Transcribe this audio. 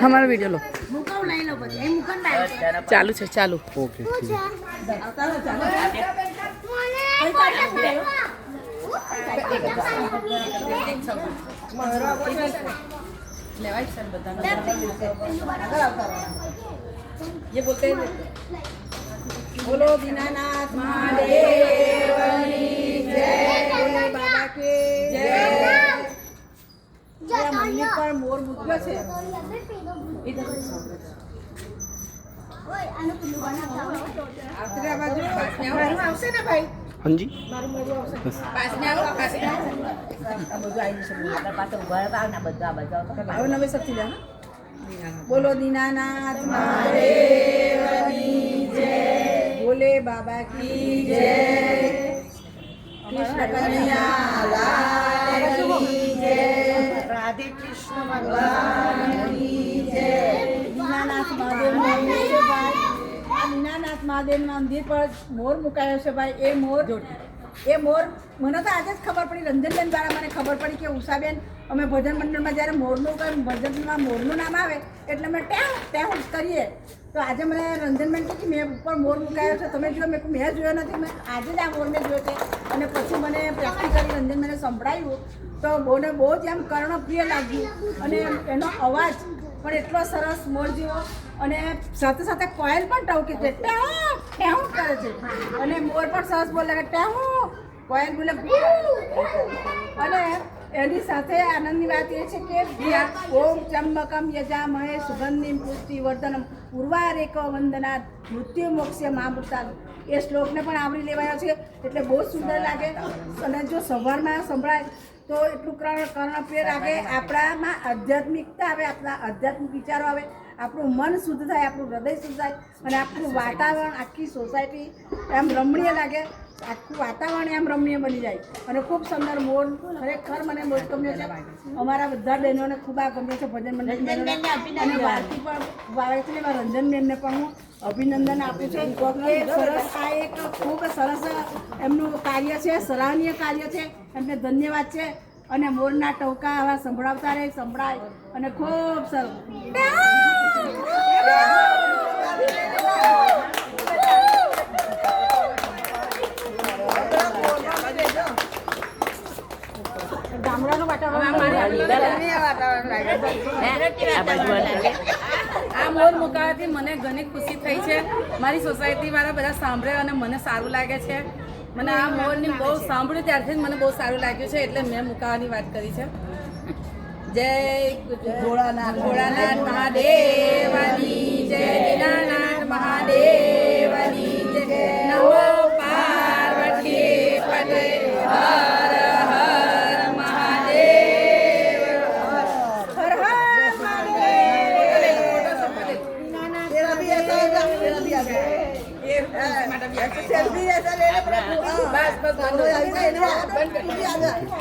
અમારો વિડિયો લો. ચાલુ છે ચાલુ. ઓકે ઠીક બોલો દીનાનાથ મહાદેવની બોલે બાબા કે જય આ મંદિર પર મોર મૂક્યો છે આવતી આ બાજુ મારું આવશે ને ભાઈ હાજી પાસને આવો પાસને આવો. આ બધું આવી જશે હવે નવે સખી લે હા? બોલો દીનાનાથ બોલે બાબા કી જય. કૃષ્ણ કનૈયા. દીનાનાથ મહાદેવ મંદિર પર મોર મુકાયો છે ભાઈ, એ મોર. એ મોર, મને તો આજે જ ખબર પડી, રંજનબેન દ્વારા મને ખબર પડી કે ઉષાબેન, અમે ભજન મંડળમાં જ્યારે મોરનું ભજનમાં મોરનું નામ આવે, એટલે અમે ટેવ ટેવ કરીએ. તો આજે મને રંજનબેન કે મેં ઉપર મોર મુકાયો છે. તમે જોયો મેં મેં જોયો નથી. મેં આજે જ આ મોરને જોયો છે. અને પછી મને પ્રેક્ટિકલી રંજનબેને સંભળાવ્યું તો બોને બહુ જ એમ કર્ણપ્રિય લાગ્યું. અને એનો અવાજ પણ એટલો સરસ મોર જેવો. અને સાથે સાથે કોયલ પણ ટવકે છે. ટેહું કરે છે. અને મોર પણ સરસ બોલે ટેહું. કોયલ બોલે. અને એની સાથે આનંદની વાત એ છે કે ઓમ ચંબકમ યજામહે, સુગંધિમ પુષ્ટિ વર્ધનમ પૂર્વારેક વંદના મૃત્યુ મોક્ષે મહામૃતા એ શ્લોકને પણ આવરી લેવાયો છે. એટલે બહુ સુંદર લાગે. અને જો સવારમાં સંભળાય, તો એટલું કર્ણ કર્ણપ્રિય લાગે આપણામાં આધ્યાત્મિકતા આવે, આપણા આધ્યાત્મિક વિચારો આવે. આપણું મન શુદ્ધ થાય, આપણું હૃદય શુદ્ધ થાય. અને આપણું વાતાવરણ, આખી સોસાયટી એમ રમણીય લાગે. આખું વાતાવરણ એમ રમ્ય બની જાય. અને ખૂબ સુંદર મોર ખરેખર મને બહુ ગમ્યો છે. અમારા બધા બહેનોને ખૂબ આ ગમ્યો છે ભજન મંડળ અને વાર્તી પણ વાવે છે એવા રંજનબેનને પણ હું અભિનંદન આપું છું. કે સરસ આ એક ખૂબ સરસ એમનું કાર્ય છે સરાહનીય કાર્ય છે. એમને ધન્યવાદ છે. અને મોરના ટવકા આવા સંભળાવતા રહે સંભળાય. અને ખૂબ સરસ આ મોર મુકાવાથી મને ઘણી ખુશી થઈ છે. મારી સોસાયટી વાળા બધા સાંભળે અને મને સારું લાગે છે. મને આ મોરની બહુ સાંભળ્યું ત્યારથી મને બહુ સારું લાગ્યું છે એટલે મેં મુકાવાની વાત કરી છે. જય ભોળાનાથ ભોળાનાથ મહાદેવાની જય દીનાનાથ મહાદેવની મહાદેવ બસ બસ બંધ